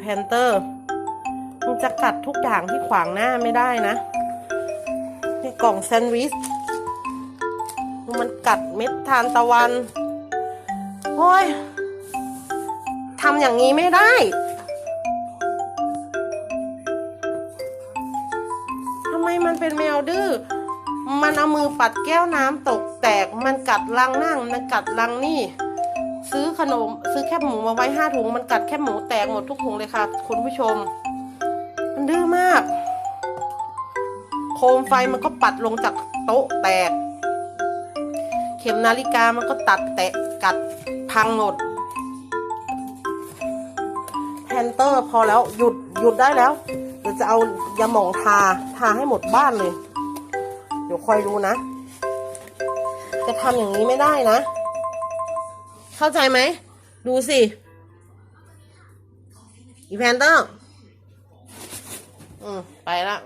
แพนเตอร์มันจะกัดทุกอย่างที่ขวางหน้าไม่ได้นะ นี่กล่องแซนด์วิช มันกัดเม็ดทานตะวัน โอ้ยทำอย่างนี้ไม่ได้ ทำไมมันเป็นแมวดื้อ มันเอามือปัดแก้วน้ำตกแตก มันกัดรังนั่ง มันกัดรังนี่ ซื้อขนม ซื้อแคบหมูมาไว้ห้าถุง มันกัดแคบหมูแตกหมดทุกถุงเลยค่ะ คุณผู้ชม มันดื้อมาก โคมไฟมันก็ปัดลงจากโต๊ะแตก เข็มนาฬิกามันก็ตัดแตะกัดพังหมดแพนเตอร์พอแล้วหยุดหยุดได้แล้วเดี๋ยวจะเอายาหมองทาทาให้หมดบ้านเลย เดี๋ยวคอยดูนะ จะทำอย่างนี้ไม่ได้นะ เข้าใจไหม ดูสิ อีแพนเตอร์ อืม ไปละ